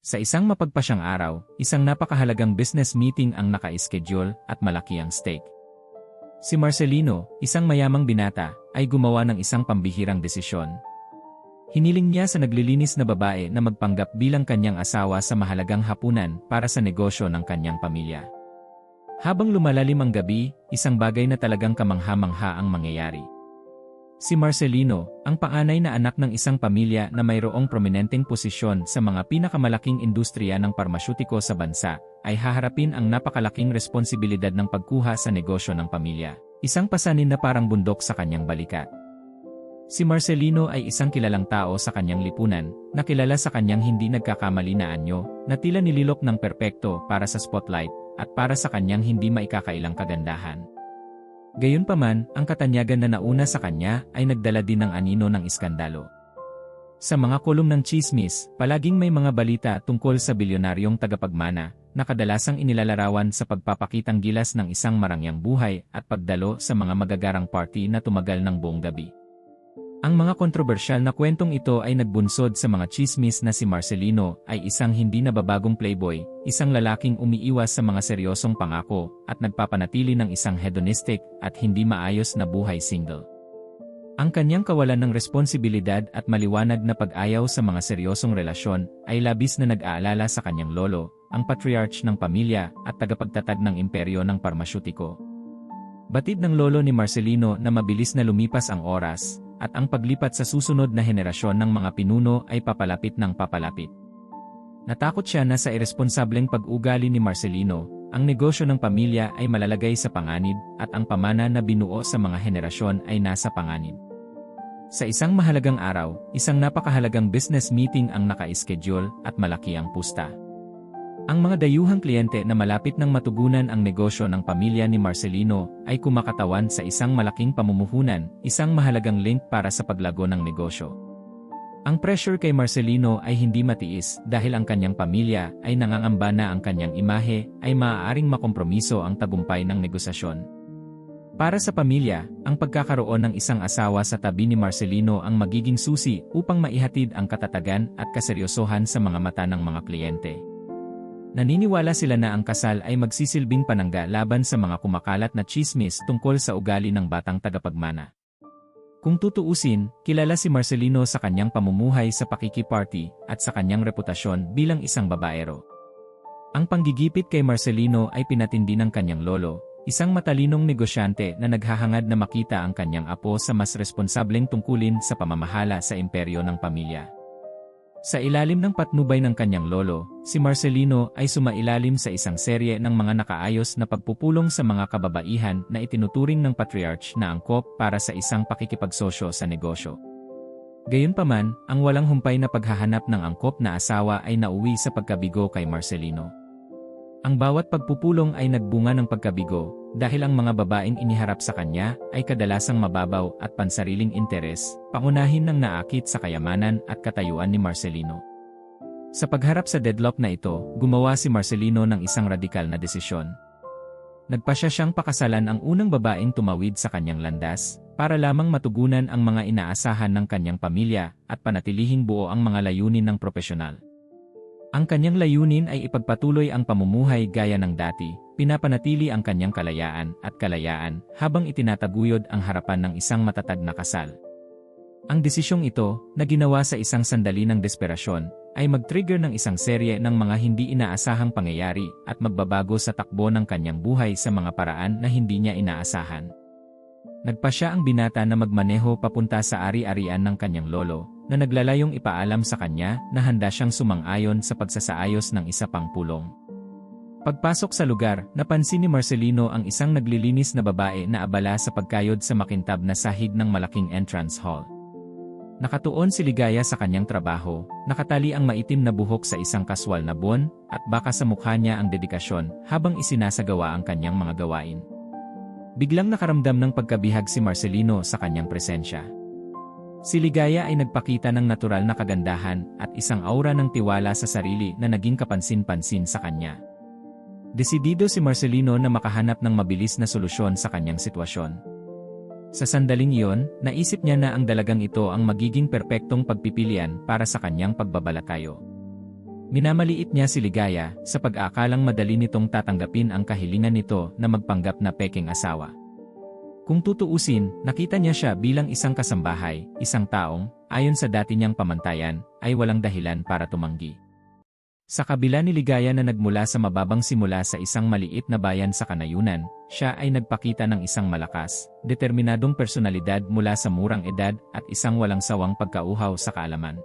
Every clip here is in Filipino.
Sa isang mapagpasyang araw, isang napakahalagang business meeting ang naka-schedule at malaki ang stake. Si Marcelino, isang mayamang binata, ay gumawa ng isang pambihirang desisyon. Hiniling niya sa naglilinis na babae na magpanggap bilang kanyang asawa sa mahalagang hapunan para sa negosyo ng kanyang pamilya. Habang lumalalim ang gabi, isang bagay na talagang kamangha-mangha ang mangyayari. Si Marcelino, ang paanay na anak ng isang pamilya na mayroong prominenteng posisyon sa mga pinakamalaking industriya ng parmasyutiko sa bansa, ay haharapin ang napakalaking responsibilidad ng pagkuha sa negosyo ng pamilya. Isang pasanin na parang bundok sa kanyang balikat. Si Marcelino ay isang kilalang tao sa kanyang lipunan, na kilala sa kanyang hindi nagkakamali na anyo, na tila nililok ng perpekto para sa spotlight, at para sa kanyang hindi maikakailang kagandahan. Gayunpaman, ang katanyagan na nauna sa kanya ay nagdala din ng anino ng iskandalo. Sa mga kolum ng chismis, palaging may mga balita tungkol sa bilyonaryong tagapagmana na kadalasang inilalarawan sa pagpapakitang gilas ng isang marangyang buhay at pagdalo sa mga magagarang party na tumagal ng buong gabi. Ang mga kontrobersyal na kwentong ito ay nagbunsod sa mga chismis na si Marcelino ay isang hindi nababagong playboy, isang lalaking umiiwas sa mga seryosong pangako, at nagpapanatili ng isang hedonistic at hindi maayos na buhay single. Ang kanyang kawalan ng responsibilidad at maliwanag na pag-ayaw sa mga seryosong relasyon ay labis na nag-aalala sa kanyang lolo, ang patriarch ng pamilya at tagapagtatag ng imperyo ng parmasyutiko. Batid ng lolo ni Marcelino na mabilis na lumipas ang oras, at ang paglipat sa susunod na henerasyon ng mga pinuno ay papalapit ng papalapit. Natakot siya na sa irresponsableng pag-ugali ni Marcelino, ang negosyo ng pamilya ay malalagay sa panganib at ang pamana na binuo sa mga henerasyon ay nasa panganib. Sa isang mahalagang araw, isang napakahalagang business meeting ang naka-schedule at malaki ang pusta. Ang mga dayuhang kliyente na malapit ng matugunan ang negosyo ng pamilya ni Marcelino ay kumakatawan sa isang malaking pamumuhunan, isang mahalagang link para sa paglago ng negosyo. Ang pressure kay Marcelino ay hindi matiis dahil ang kanyang pamilya ay nangangamba na ang kanyang imahe ay maaaring makompromiso ang tagumpay ng negosasyon. Para sa pamilya, ang pagkakaroon ng isang asawa sa tabi ni Marcelino ang magiging susi upang maihatid ang katatagan at kaseryosohan sa mga mata ng mga kliyente. Naniniwala sila na ang kasal ay magsisilbing panangga laban sa mga kumakalat na chismis tungkol sa ugali ng batang tagapagmana. Kung tutuusin, kilala si Marcelino sa kanyang pamumuhay sa pakikiparty at sa kanyang reputasyon bilang isang babaero. Ang panggigipit kay Marcelino ay pinatindi ng kanyang lolo, isang matalinong negosyante na naghahangad na makita ang kanyang apo sa mas responsableng tungkulin sa pamamahala sa imperyo ng pamilya. Sa ilalim ng patnubay ng kanyang lolo, si Marcelino ay sumailalim sa isang serye ng mga nakaayos na pagpupulong sa mga kababaihan na itinuturing ng patriarch na angkop para sa isang pakikipagsosyo sa negosyo. Gayunpaman, ang walang humpay na paghahanap ng angkop na asawa ay nauwi sa pagkabigo kay Marcelino. Ang bawat pagpupulong ay nagbunga ng pagkabigo, dahil ang mga babaeng iniharap sa kanya ay kadalasang mababaw at pansariling interes, pangunahin ng naakit sa kayamanan at katayuan ni Marcelino. Sa pagharap sa deadlock na ito, gumawa si Marcelino ng isang radikal na desisyon. Nagpasya siyang pakasalan ang unang babaeng tumawid sa kanyang landas, para lamang matugunan ang mga inaasahan ng kanyang pamilya at panatilihing buo ang mga layunin ng propesyonal. Ang kanyang layunin ay ipagpatuloy ang pamumuhay gaya ng dati, pinapanatili ang kanyang kalayaan at kalayaan habang itinataguyod ang harapan ng isang matatag na kasal. Ang desisyong ito, na ginawa sa isang sandali ng desperasyon, ay mag-trigger ng isang serye ng mga hindi inaasahang pangyayari at magbabago sa takbo ng kanyang buhay sa mga paraan na hindi niya inaasahan. Nagpa siya ang binata na magmaneho papunta sa ari-arian ng kanyang lolo, na naglalayong ipaalam sa kanya na handa siyang sumang-ayon sa pagsasaayos ng isa pang pulong. Pagpasok sa lugar, napansin ni Marcelino ang isang naglilinis na babae na abala sa pagkayod sa makintab na sahig ng malaking entrance hall. Nakatuon si Ligaya sa kanyang trabaho, nakatali ang maitim na buhok sa isang kaswal na buwan, at baka sa mukha niya ang dedikasyon habang isinasagawa ang kanyang mga gawain. Biglang nakaramdam ng pagkabihag si Marcelino sa kanyang presensya. Si Ligaya ay nagpakita ng natural na kagandahan at isang aura ng tiwala sa sarili na naging kapansin-pansin sa kanya. Desidido si Marcelino na makahanap ng mabilis na solusyon sa kanyang sitwasyon. Sa sandaling iyon, naisip niya na ang dalagang ito ang magiging perpektong pagpipilian para sa kanyang pagbabalakayo. Minamaliit niya si Ligaya sa pag-aakalang madali nitong tatanggapin ang kahilingan nito na magpanggap na peking asawa. Kung tutuusin, nakita niya siya bilang isang kasambahay, isang taong, ayon sa dati niyang pamantayan, ay walang dahilan para tumanggi. Sa kabila ni Ligaya na nagmula sa mababang simula sa isang maliit na bayan sa kanayunan, siya ay nagpakita ng isang malakas, determinadong personalidad mula sa murang edad at isang walang sawang pagkauhaw sa kaalaman.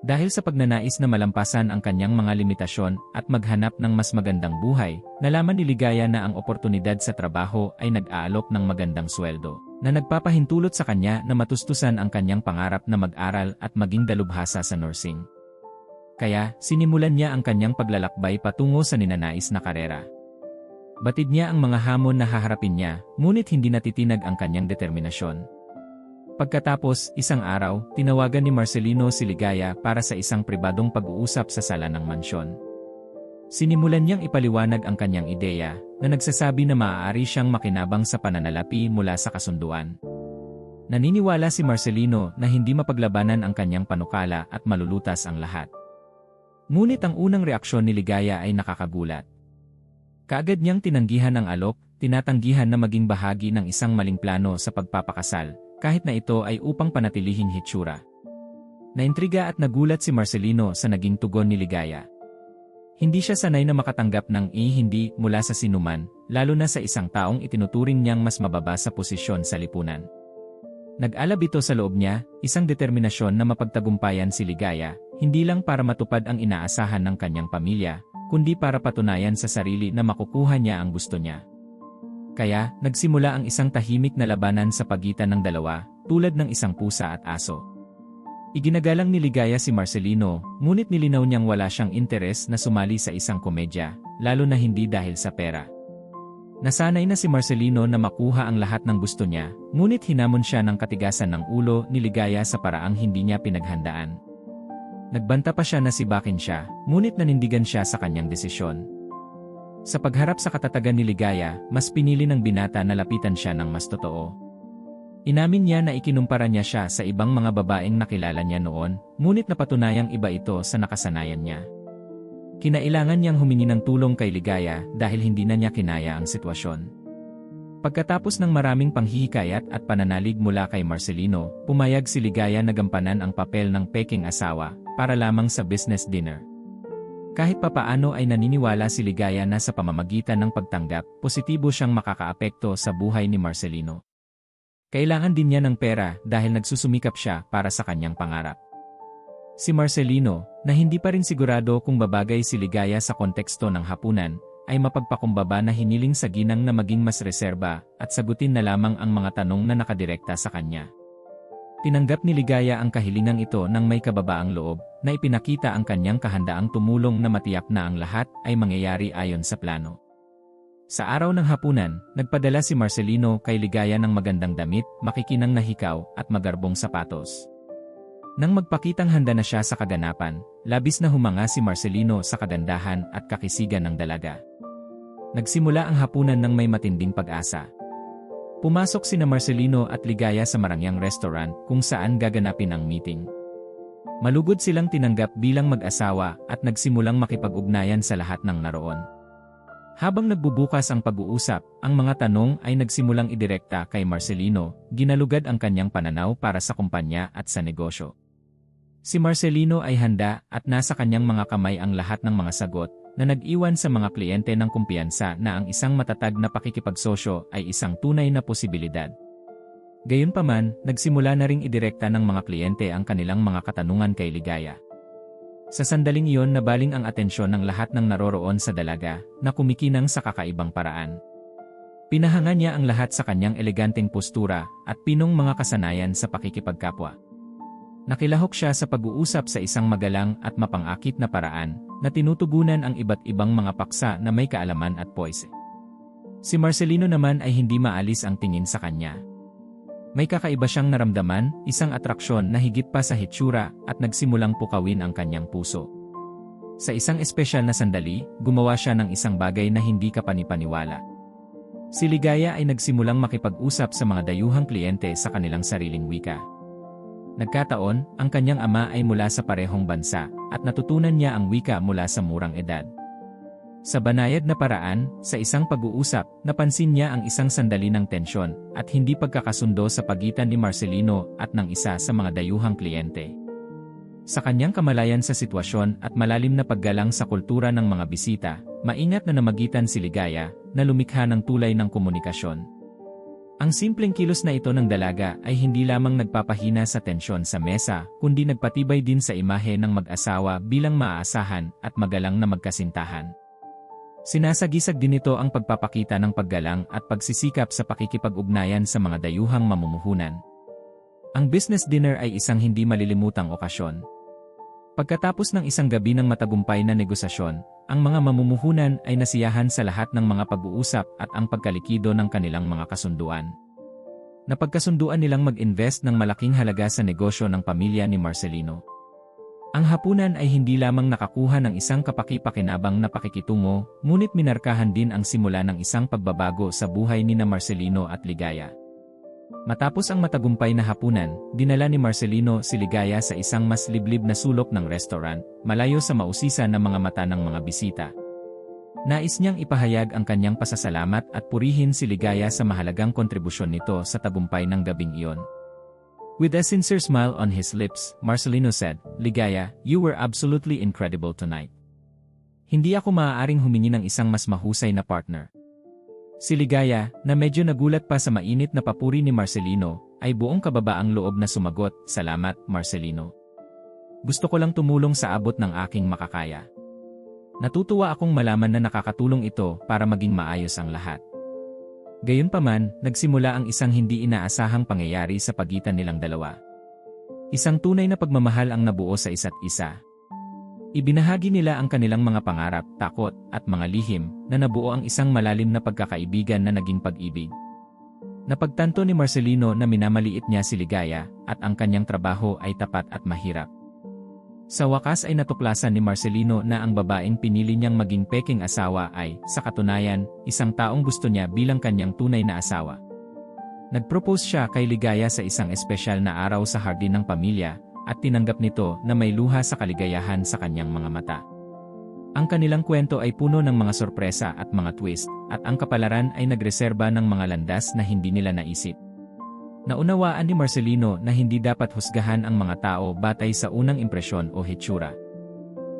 Dahil sa pagnanais na malampasan ang kanyang mga limitasyon at maghanap ng mas magandang buhay, nalaman ni Ligaya na ang oportunidad sa trabaho ay nag-aalok ng magandang sweldo, na nagpapahintulot sa kanya na matustusan ang kanyang pangarap na mag-aral at maging dalubhasa sa nursing. Kaya, sinimulan niya ang kanyang paglalakbay patungo sa ninanais na karera. Batid niya ang mga hamon na haharapin niya, ngunit hindi natitinag ang kanyang determinasyon. Pagkatapos, isang araw, tinawagan ni Marcelino si Ligaya para sa isang pribadong pag-uusap sa sala ng mansyon. Sinimulan niyang ipaliwanag ang kanyang ideya na nagsasabi na maaari siyang makinabang sa pananalapi mula sa kasunduan. Naniniwala si Marcelino na hindi mapaglabanan ang kanyang panukala at malulutas ang lahat. Ngunit ang unang reaksyon ni Ligaya ay nakakagulat. Kaagad niyang tinanggihan ang alok, tinatanggihan na maging bahagi ng isang maling plano sa pagpapakasal, kahit na ito ay upang panatilihing hitsura. Naintriga at nagulat si Marcelino sa naging tugon ni Ligaya. Hindi siya sanay na makatanggap ng i hindi mula sa sinuman, lalo na sa isang taong itinuturing niyang mas mababa sa posisyon sa lipunan. Nag-alab ito sa loob niya, isang determinasyon na mapagtagumpayan si Ligaya, hindi lang para matupad ang inaasahan ng kanyang pamilya, kundi para patunayan sa sarili na makukuha niya ang gusto niya. Kaya, nagsimula ang isang tahimik na labanan sa pagitan ng dalawa, tulad ng isang pusa at aso. Iginagalang ni Ligaya si Marcelino, ngunit nilinaw niyang wala siyang interes na sumali sa isang komedya, lalo na hindi dahil sa pera. Nasanay na si Marcelino na makuha ang lahat ng gusto niya, ngunit hinamon siya ng katigasan ng ulo ni Ligaya sa paraang hindi niya pinaghandaan. Nagbanta pa siya na si Bakin siya, ngunit nanindigan siya sa kanyang desisyon. Sa pagharap sa katatagan ni Ligaya, mas pinili ng binata na lapitan siya ng mas totoo. Inamin niya na ikinumpara niya siya sa ibang mga babaeng nakilala niya noon, ngunit napatunayang iba ito sa nakasanayan niya. Kinailangan niyang humingi ng tulong kay Ligaya dahil hindi na niya kinaya ang sitwasyon. Pagkatapos ng maraming panghihikayat at pananalig mula kay Marcelino, pumayag si Ligaya na gampanan ang papel ng peking asawa para lamang sa business dinner. Kahit papaano ay naniniwala si Ligaya na sa pamamagitan ng pagtanggap, positibo siyang makakaapekto sa buhay ni Marcelino. Kailangan din niya ng pera dahil nagsusumikap siya para sa kanyang pangarap. Si Marcelino, na hindi pa rin sigurado kung babagay si Ligaya sa konteksto ng hapunan, ay mapagpakumbaba na hiniling sa ginang na maging mas reserba at sagutin na lamang ang mga tanong na nakadirekta sa kanya. Tinanggap ni Ligaya ang kahilingang ito ng may kababaang loob, na ipinakita ang kanyang kahandaang tumulong na matiyak na ang lahat ay mangyayari ayon sa plano. Sa araw ng hapunan, nagpadala si Marcelino kay Ligaya ng magandang damit, makikinang na hikaw, at magarbong sapatos. Nang magpakitang handa na siya sa kaganapan, labis na humanga si Marcelino sa kagandahan at kakisigan ng dalaga. Nagsimula ang hapunan ng may matinding pag-asa. Pumasok sina Marcelino at Ligaya sa Marangyang Restaurant kung saan gaganapin ang meeting. Malugod silang tinanggap bilang mag-asawa at nagsimulang makipag-ugnayan sa lahat ng naroon. Habang nagbubukas ang pag-uusap, ang mga tanong ay nagsimulang idirekta kay Marcelino, ginalugad ang kanyang pananaw para sa kumpanya at sa negosyo. Si Marcelino ay handa at nasa kanyang mga kamay ang lahat ng mga sagot, na nag-iwan sa mga kliyente ng kumpiyansa na ang isang matatag na pakikipagsosyo ay isang tunay na posibilidad. Gayunpaman, nagsimula na ring idirekta ng mga kliyente ang kanilang mga katanungan kay Ligaya. Sa sandaling iyon nabaling ang atensyon ng lahat ng naroroon sa dalaga na kumikinang sa kakaibang paraan. Pinahanga niya ang lahat sa kanyang eleganteng postura at pinong mga kasanayan sa pakikipagkapwa. Nakilahok siya sa pag-uusap sa isang magalang at mapangakit na paraan na tinutugunan ang iba't ibang mga paksa na may kaalaman at poise. Si Marcelino naman ay hindi maalis ang tingin sa kanya. May kakaiba siyang naramdaman, isang atraksyon na higit pa sa hitsura at nagsimulang pukawin ang kanyang puso. Sa isang espesyal na sandali, gumawa siya ng isang bagay na hindi kapanipaniwala. Si Ligaya ay nagsimulang makipag-usap sa mga dayuhang kliyente sa kanilang sariling wika. Nagkataon, ang kanyang ama ay mula sa parehong bansa, at natutunan niya ang wika mula sa murang edad. Sa banayad na paraan, sa isang pag-uusap, napansin niya ang isang sandali ng tensyon at hindi pagkakasundo sa pagitan ni Marcelino at ng isa sa mga dayuhang kliyente. Sa kanyang kamalayan sa sitwasyon at malalim na paggalang sa kultura ng mga bisita, maingat na namagitan si Ligaya na lumikha ng tulay ng komunikasyon. Ang simpleng kilos na ito ng dalaga ay hindi lamang nagpapahina sa tensyon sa mesa, kundi nagpatibay din sa imahe ng mag-asawa bilang maaasahan at magalang na magkasintahan. Sinasagisag din ito ang pagpapakita ng paggalang at pagsisikap sa pakikipag-ugnayan sa mga dayuhang mamumuhunan. Ang business dinner ay isang hindi malilimutang okasyon. Pagkatapos ng isang gabi ng matagumpay na negosasyon, ang mga mamumuhunan ay nasiyahan sa lahat ng mga pag-uusap at ang pagkalikido ng kanilang mga kasunduan. Napagkasunduan nilang mag-invest ng malaking halaga sa negosyo ng pamilya ni Marcelino. Ang hapunan ay hindi lamang nakakuha ng isang kapaki-pakinabang na pakikitungo, ngunit minarkahan din ang simula ng isang pagbabago sa buhay ni na Marcelino at Ligaya. Matapos ang matagumpay na hapunan, dinala ni Marcelino si Ligaya sa isang mas liblib na sulok ng restaurant, malayo sa mausisa ng mga mata ng mga bisita. Nais niyang ipahayag ang kanyang pasasalamat at purihin si Ligaya sa mahalagang kontribusyon nito sa tagumpay ng gabing iyon. With a sincere smile on his lips, Marcelino said, Ligaya, you were absolutely incredible tonight. Hindi ako maaaring humingi ng isang mas mahusay na partner. Si Ligaya, na medyo nagulat pa sa mainit na papuri ni Marcelino, ay buong kababaang loob na sumagot, Salamat, Marcelino. Gusto ko lang tumulong sa abot ng aking makakaya. Natutuwa akong malaman na nakakatulong ito para maging maayos ang lahat. Gayunpaman, nagsimula ang isang hindi inaasahang pangyayari sa pagitan nilang dalawa. Isang tunay na pagmamahal ang nabuo sa isa't isa, Ibinahagi nila ang kanilang mga pangarap, takot, at mga lihim na nabuo ang isang malalim na pagkakaibigan na naging pag-ibig. Napagtanto ni Marcelino na minamaliit niya si Ligaya at ang kanyang trabaho ay tapat at mahirap. Sa wakas ay natuklasan ni Marcelino na ang babaeng pinili niyang maging peking asawa ay, sa katunayan, isang taong gusto niya bilang kanyang tunay na asawa. Nagpropose siya kay Ligaya sa isang espesyal na araw sa hardin ng pamilya at tinanggap nito na may luha sa kaligayahan sa kanyang mga mata. Ang kanilang kwento ay puno ng mga sorpresa at mga twist, at ang kapalaran ay nagreserba ng mga landas na hindi nila naisip. Naunawaan ni Marcelino na hindi dapat husgahan ang mga tao batay sa unang impresyon o hitsura.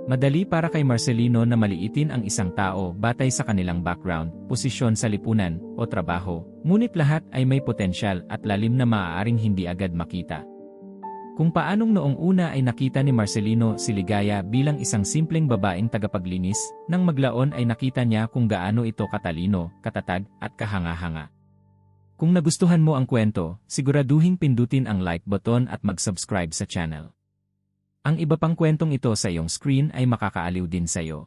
Madali para kay Marcelino na maliitin ang isang tao batay sa kanilang background, posisyon sa lipunan, o trabaho, ngunit lahat ay may potensyal at lalim na maaaring hindi agad makita. Kung paanong noong una ay nakita ni Marcelino si Ligaya bilang isang simpleng babaeng tagapaglinis, nang maglaon ay nakita niya kung gaano ito katalino, katatag, at kahanga-hanga. Kung nagustuhan mo ang kwento, siguraduhin pindutin ang like button at mag-subscribe sa channel. Ang iba pang kwentong ito sa iyong screen ay makakaaliw din sa iyo.